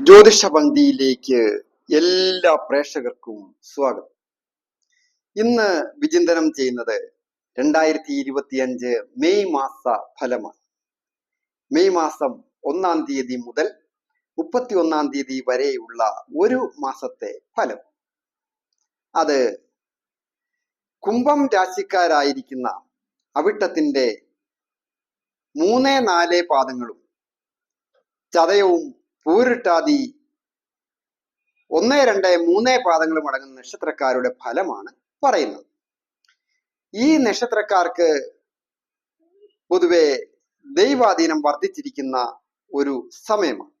ജ്യോതിഷ പങ്ക്തിയിലേക്ക് എല്ലാ പ്രേക്ഷകർക്കും സ്വാഗതം. ഇന്ന് വിചിന്തനം ചെയ്യുന്നത് രണ്ടായിരത്തി ഇരുപത്തിയഞ്ച് മെയ് മാസ ഫലമാണ്. മെയ് മാസം ഒന്നാം തീയതി മുതൽ മുപ്പത്തി ഒന്നാം തീയതി വരെയുള്ള ഒരു മാസത്തെ ഫലം. അത് കുംഭം രാശിക്കാരായിരിക്കുന്ന അവിട്ടത്തിന്റെ മൂന്ന് നാല് പാദങ്ങളും ചതയവും പൂരിട്ടാതി. ഒന്ന് രണ്ട് മൂന്ന് പാദങ്ങളും അടങ്ങുന്ന നക്ഷത്രക്കാരുടെ ഫലമാണ് പറയുന്നത്. ഈ നക്ഷത്രക്കാർക്ക് പൊതുവെ ദൈവാധീനം വർദ്ധിച്ചിരിക്കുന്ന ഒരു സമയമാണ്.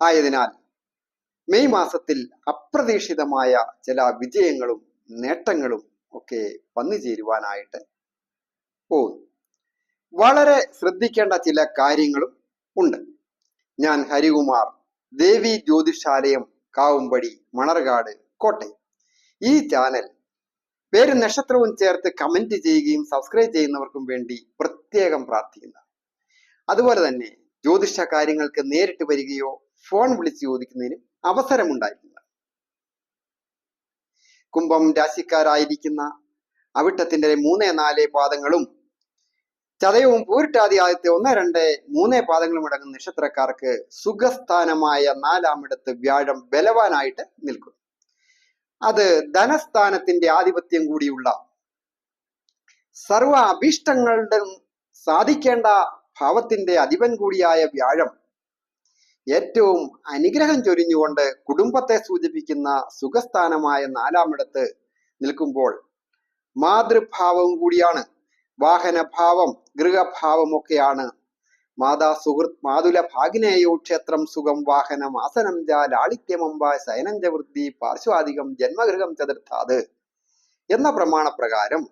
ആയതിനാൽ മെയ് മാസത്തിൽ അപ്രതീക്ഷിതമായ ചില വിജയങ്ങളും നേട്ടങ്ങളും ഒക്കെ വന്നു ചേരുവാനായിട്ട് പോകുന്നു. വളരെ ശ്രദ്ധിക്കേണ്ട ചില കാര്യങ്ങളും ഉണ്ട്. ഞാൻ ഹരികുമാർ. ദേവി ജ്യോതിഷാലയം കാവുംപടി മണർകാട് കോട്ടയം. ഈ ചാനൽ പേര് നക്ഷത്രവും ചേർത്ത് കമന്റ് ചെയ്യുകയും സബ്സ്ക്രൈബ് ചെയ്യുന്നവർക്കും വേണ്ടി പ്രത്യേകം പ്രാർത്ഥിക്കുന്ന. അതുപോലെ തന്നെ ജ്യോതിഷ കാര്യങ്ങൾക്ക് നേരിട്ട് വരികയോ ഫോൺ വിളിച്ച് ചോദിക്കുന്നതിന് അവസരമുണ്ടായിരിക്കുന്ന കുംഭം രാശിക്കാരായിരിക്കുന്ന അവിട്ടത്തിന്റെ മൂന്ന് നാല് പാദങ്ങളും ചതയവും പൂരിട്ടാതി ആദ്യത്തെ ഒന്ന് രണ്ട് മൂന്ന് പാദങ്ങളും അടങ്ങുന്ന നക്ഷത്രക്കാർക്ക് സുഖസ്ഥാനമായ നാലാമിടത്ത് വ്യാഴം ബലവാനായിട്ട് നിൽക്കും അത് ധനസ്ഥാനത്തിന്റെ ആധിപത്യം കൂടിയുള്ള സർവ അഭീഷ്ടങ്ങളുടെ സാധിക്കേണ്ട ഭാവത്തിന്റെ അധിപൻ കൂടിയായ വ്യാഴം ഏറ്റവും അനുഗ്രഹം ചൊരിഞ്ഞുകൊണ്ട് കുടുംബത്തെ സൂചിപ്പിക്കുന്ന സുഖസ്ഥാനമായ നാലാമിടത്ത് നിൽക്കുമ്പോൾ മാതൃഭാവവും കൂടിയാണ്. വാഹനഭാവം ഗൃഹഭാവം ഒക്കെയാണ് മാതാ സുഹൃത് മാതുല ഭാഗിനേയോ ക്ഷേത്രം സുഖം വാഹനം ആസനം ജ ലാളിത്യമമ്പ ശയനം ച വൃത്തി പാർശ്വാധികം ജന്മഗൃഹം ചതുർത്ഥാത് എന്ന പ്രമാണപ്രകാരം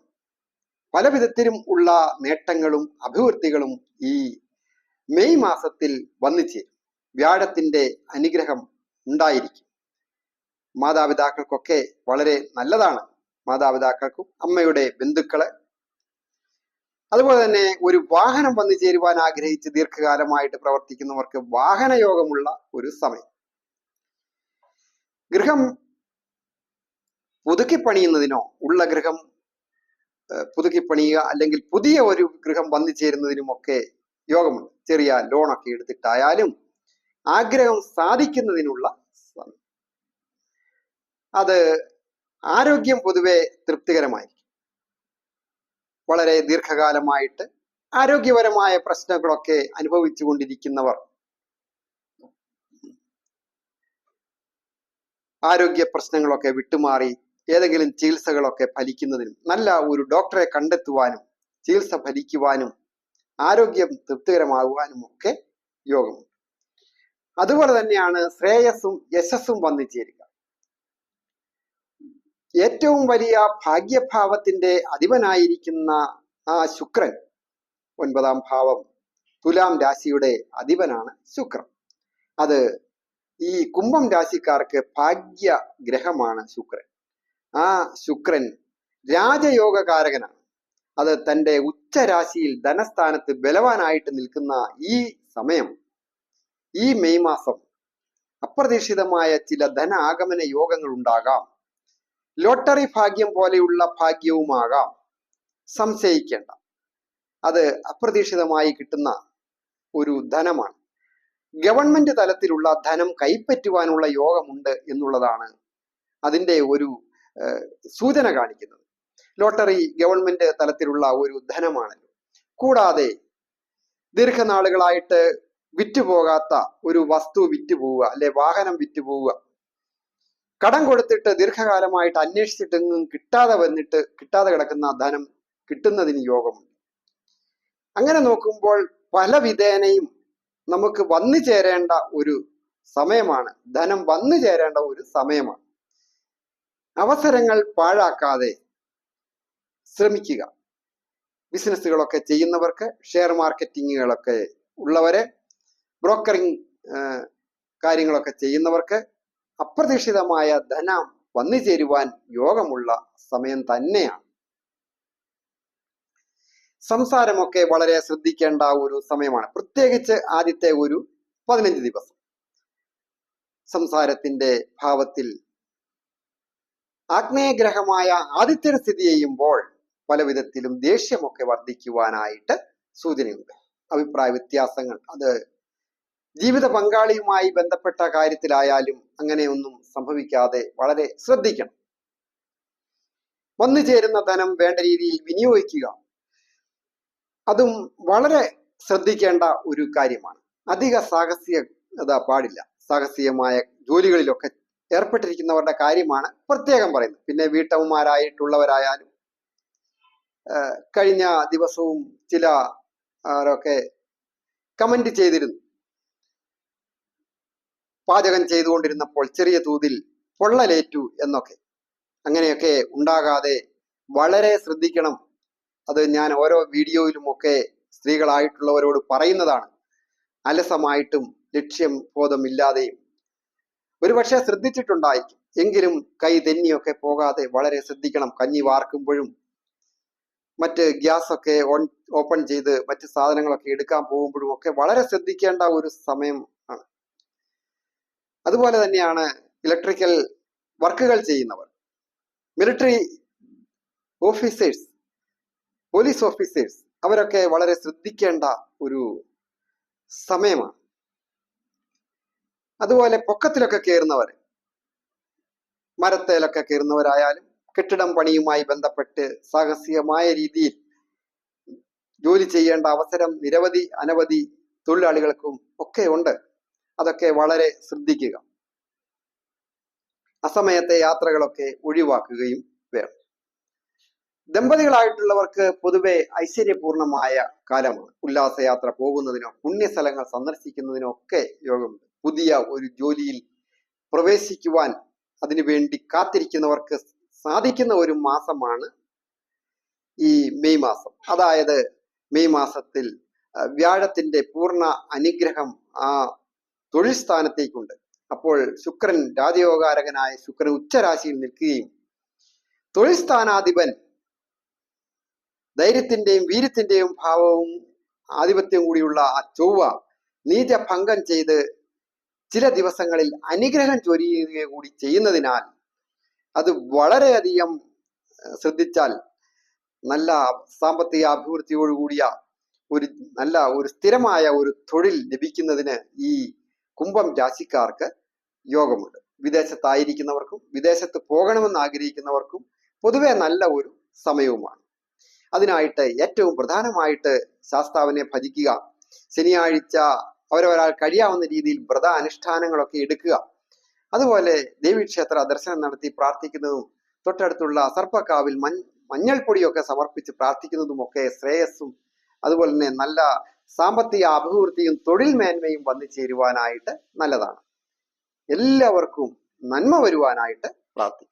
പല വിധത്തിലും ഉള്ള നേട്ടങ്ങളും അഭിവൃദ്ധികളും ഈ മെയ് മാസത്തിൽ വന്നിച്ചേരും വ്യാഴത്തിന്റെ അനുഗ്രഹം ഉണ്ടായിരിക്കും. മാതാപിതാക്കൾക്കൊക്കെ വളരെ നല്ലതാണ്. മാതാപിതാക്കൾക്കും അമ്മയുടെ ബന്ധുക്കളെ അതുപോലെ തന്നെ ഒരു വാഹനം വന്നു ചേരുവാൻ ആഗ്രഹിച്ച് ദീർഘകാലമായിട്ട് പ്രവർത്തിക്കുന്നവർക്ക് വാഹനയോഗമുള്ള ഒരു സമയം. ഗൃഹം പുതുക്കി പണിയുന്നതിനോ ഉള്ള ഗൃഹം പുതുക്കി പണിയുക അല്ലെങ്കിൽ പുതിയ ഒരു ഗൃഹം വന്നു ചേരുന്നതിനുമൊക്കെ യോഗമുണ്ട്. ചെറിയ ലോണൊക്കെ എടുത്തിട്ടായാലും ആഗ്രഹം സാധിക്കുന്നതിനുള്ള സമയം. അത് ആരോഗ്യം പൊതുവെ തൃപ്തികരമായിരിക്കും. വളരെ ദീർഘകാലമായിട്ട് ആരോഗ്യപരമായ പ്രശ്നങ്ങളൊക്കെ അനുഭവിച്ചു കൊണ്ടിരിക്കുന്നവർ ആരോഗ്യ പ്രശ്നങ്ങളൊക്കെ വിട്ടുമാറി ഏതെങ്കിലും ചികിത്സകളൊക്കെ ഫലിക്കുന്നതിനും നല്ല ഒരു ഡോക്ടറെ കണ്ടെത്തുവാനും ചികിത്സ ഫലിക്കുവാനും ആരോഗ്യം തൃപ്തികരമാകുവാനും ഒക്കെ യോഗമുണ്ട്. അതുപോലെ തന്നെയാണ് ശ്രേയസ്സും യശസ്സും വന്നു ചേരുക. ഏറ്റവും വലിയ ഭാഗ്യഭാവത്തിന്റെ അധിപനായിരിക്കുന്ന ആ ശുക്രൻ ഒൻപതാം ഭാവം തുലാം രാശിയുടെ അധിപനാണ് ശുക്രൻ. അത് ഈ കുംഭം രാശിക്കാർക്ക് ഭാഗ്യ ഗ്രഹമാണ് ശുക്രൻ. ആ ശുക്രൻ രാജയോഗകാരകനാണ്. അത് തന്റെ ഉച്ചരാശിയിൽ ധനസ്ഥാനത്ത് ബലവാനായിട്ട് നിൽക്കുന്ന ഈ സമയം ഈ മെയ് മാസം അപ്രതീക്ഷിതമായ ചില ധന ആഗമന യോഗങ്ങൾ ഉണ്ടാകാം ലോട്ടറി ഭാഗ്യം പോലെയുള്ള ഭാഗ്യവുമാകാം. സംശയിക്കേണ്ട. അത് അപ്രതീക്ഷിതമായി കിട്ടുന്ന ഒരു ധനമാണ്. ഗവൺമെന്റ് തലത്തിലുള്ള ധനം കൈപ്പറ്റുവാനുള്ള യോഗമുണ്ട് എന്നുള്ളതാണ് അതിന്റെ ഒരു സൂചന കാണിക്കുന്നത്. ലോട്ടറി ഗവൺമെന്റ് തലത്തിലുള്ള ഒരു ധനമാണല്ലോ. കൂടാതെ ദീർഘനാളുകളായിട്ട് വിറ്റുപോകാത്ത ഒരു വസ്തു വിറ്റുപോവുക അല്ലെ വാഹനം വിറ്റുപോവുക കടം കൊടുത്തിട്ട് ദീർഘകാലമായിട്ട് അന്വേഷിച്ചിട്ടെങ്ങും കിട്ടാതെ വന്നിട്ട് കിട്ടാതെ കിടക്കുന്ന ധനം കിട്ടുന്നതിന് യോഗമുണ്ട്. അങ്ങനെ നോക്കുമ്പോൾ പല വിധേനയും നമുക്ക് വന്നു ചേരേണ്ട ഒരു സമയമാണ്. ധനം വന്നു ചേരേണ്ട ഒരു സമയമാണ്. അവസരങ്ങൾ പാഴാക്കാതെ ശ്രമിക്കുക. ബിസിനസ്സുകളൊക്കെ ചെയ്യുന്നവർക്ക് ഷെയർ മാർക്കറ്റിങ്ങുകളൊക്കെ ഉള്ളവരെ ബ്രോക്കറിങ് കാര്യങ്ങളൊക്കെ ചെയ്യുന്നവർക്ക് അപ്രതീക്ഷിതമായ ധനം വന്നു ചേരുവാൻ യോഗമുള്ള സമയം തന്നെയാണ്. സംസാരമൊക്കെ വളരെ ശ്രദ്ധിക്കേണ്ട ഒരു സമയമാണ്. പ്രത്യേകിച്ച് ആദ്യത്തെ ഒരു പതിനഞ്ച് ദിവസം. സംസാരത്തിന്റെ ഭാവത്തിൽ ആഗ്നേയഗ്രഹമായ ആദിത്യന് സ്ഥിതി ചെയ്യുമ്പോൾ പല വിധത്തിലും ദേഷ്യമൊക്കെ വർദ്ധിക്കുവാനായിട്ട് സൂചനയുണ്ട്. അഭിപ്രായ വ്യത്യാസങ്ങൾ. അത് ജീവിത പങ്കാളിയുമായി ബന്ധപ്പെട്ട കാര്യത്തിലായാലും അങ്ങനെയൊന്നും സംഭവിക്കാതെ വളരെ ശ്രദ്ധിക്കണം. വന്നു ചേരുന്ന ധനം വേണ്ട രീതിയിൽ വിനിയോഗിക്കുക. അതും വളരെ ശ്രദ്ധിക്കേണ്ട ഒരു കാര്യമാണ്. അധിക സാഹസികത പാടില്ല. സാഹസികമായ ജോലികളിലൊക്കെ ഏർപ്പെട്ടിരിക്കുന്നവരുടെ കാര്യമാണ് പ്രത്യേകം പറയുന്നത്. പിന്നെ വീട്ടമ്മമാരായിട്ടുള്ളവരായാലും കഴിഞ്ഞ ദിവസവും ചില കമന്റ് ചെയ്തിരുന്നു. പാചകം ചെയ്തുകൊണ്ടിരുന്നപ്പോൾ ചെറിയ തോതിൽ പൊള്ളലേറ്റു എന്നൊക്കെ. അങ്ങനെയൊക്കെ ഉണ്ടാകാതെ വളരെ ശ്രദ്ധിക്കണം. അത് ഞാൻ ഓരോ വീഡിയോയിലുമൊക്കെ സ്ത്രീകളായിട്ടുള്ളവരോട് പറയുന്നതാണ്. അലസമായിട്ടും ലക്ഷ്യം ബോധമില്ലാതെയും. ഒരുപക്ഷെ ശ്രദ്ധിച്ചിട്ടുണ്ടായിരിക്കും. എങ്കിലും കൈ തെന്നിയൊക്കെ പോകാതെ വളരെ ശ്രദ്ധിക്കണം. കഞ്ഞി വാർക്കുമ്പോഴും മറ്റ് ഗ്യാസ് ഒക്കെ ഓൺ ഓപ്പൺ ചെയ്ത് മറ്റ് സാധനങ്ങളൊക്കെ എടുക്കാൻ പോകുമ്പോഴും ഒക്കെ വളരെ ശ്രദ്ധിക്കേണ്ട ഒരു സമയം അതുപോലെ തന്നെയാണ് ഇലക്ട്രിക്കൽ വർക്കുകൾ ചെയ്യുന്നവർ. മിലിറ്ററി ഓഫീസേഴ്സ് പോലീസ് ഓഫീസേഴ്സ് അവരൊക്കെ വളരെ ശ്രദ്ധിക്കേണ്ട ഒരു സമയമാണ്. അതുപോലെ പൊക്കത്തിലൊക്കെ കയറുന്നവർ മരത്തേലൊക്കെ കയറുന്നവരായാലും കെട്ടിടം പണിയുമായി ബന്ധപ്പെട്ട് സാഹസികമായ രീതിയിൽ ജോലി ചെയ്യേണ്ട അവസരം നിരവധി അനവധി തൊഴിലാളികൾക്കും ഒക്കെ ഉണ്ട്. അതൊക്കെ വളരെ ശ്രദ്ധിക്കുക. അസമയത്തെ യാത്രകളൊക്കെ ഒഴിവാക്കുകയും വേണം. ദമ്പതികളായിട്ടുള്ളവർക്ക് പൊതുവെ ഐശ്വര്യപൂർണമായ കാലമാണ്. ഉല്ലാസയാത്ര പോകുന്നതിനോ പുണ്യസ്ഥലങ്ങൾ സന്ദർശിക്കുന്നതിനോ ഒക്കെ യോഗമുണ്ട്. പുതിയ ഒരു ജോലിയിൽ പ്രവേശിക്കുവാൻ അതിനുവേണ്ടി കാത്തിരിക്കുന്നവർക്ക് സാധിക്കുന്ന ഒരു മാസമാണ് ഈ മെയ് മാസം. അതായത് മെയ് മാസത്തിൽ വ്യാഴത്തിന്റെ പൂർണ അനുഗ്രഹം ആ തൊഴിൽ സ്ഥാനത്തേക്കുണ്ട്. അപ്പോൾ ശുക്രൻ രാജയോഗാരകനായ ശുക്രൻ ഉച്ചരാശിയിൽ നിൽക്കുകയും തൊഴിൽ സ്ഥാനാധിപൻ ധൈര്യത്തിന്റെയും വീര്യത്തിന്റെയും ഭാവവും ആധിപത്യം കൂടിയുള്ള ആ ചൊവ്വ നീചഭംഗം ചെയ്ത് ചില ദിവസങ്ങളിൽ അനുഗ്രഹം ചൊരിയുക കൂടി ചെയ്യുന്നതിനാൽ അത് വളരെയധികം ശ്രദ്ധിച്ചാൽ നല്ല സാമ്പത്തിക അഭിവൃദ്ധിയോടുകൂടിയ ഒരു നല്ല ഒരു സ്ഥിരമായ ഒരു തൊഴിൽ ലഭിക്കുന്നതിന് ഈ കുംഭം രാശിക്കാർക്ക് യോഗമുണ്ട്. വിദേശത്തായിരിക്കുന്നവർക്കും വിദേശത്ത് പോകണമെന്ന് ആഗ്രഹിക്കുന്നവർക്കും പൊതുവെ നല്ല ഒരു സമയവുമാണ്. അതിനായിട്ട് ഏറ്റവും പ്രധാനമായിട്ട് ശാസ്താവിനെ ഭജിക്കുക ശനിയാഴ്ച അവരവരാൾ കഴിയാവുന്ന രീതിയിൽ വ്രത അനുഷ്ഠാനങ്ങളൊക്കെ എടുക്കുക. അതുപോലെ ദേവീക്ഷേത്ര ദർശനം നടത്തി പ്രാർത്ഥിക്കുന്നതും തൊട്ടടുത്തുള്ള സർപ്പക്കാവിൽ മഞ്ഞ മഞ്ഞൾപ്പൊടിയൊക്കെ സമർപ്പിച്ച് പ്രാർത്ഥിക്കുന്നതും ഒക്കെ ശ്രേയസ്സും അതുപോലെ തന്നെ നല്ല സാമ്പത്തിക അഭിവൃദ്ധിയും തൊഴിൽ മേന്മയും വന്നു ചേരുവാനായിട്ട് നല്ലതാണ്. എല്ലാവർക്കും നന്മ വരുവാനായിട്ട് പ്രാർത്ഥിക്കും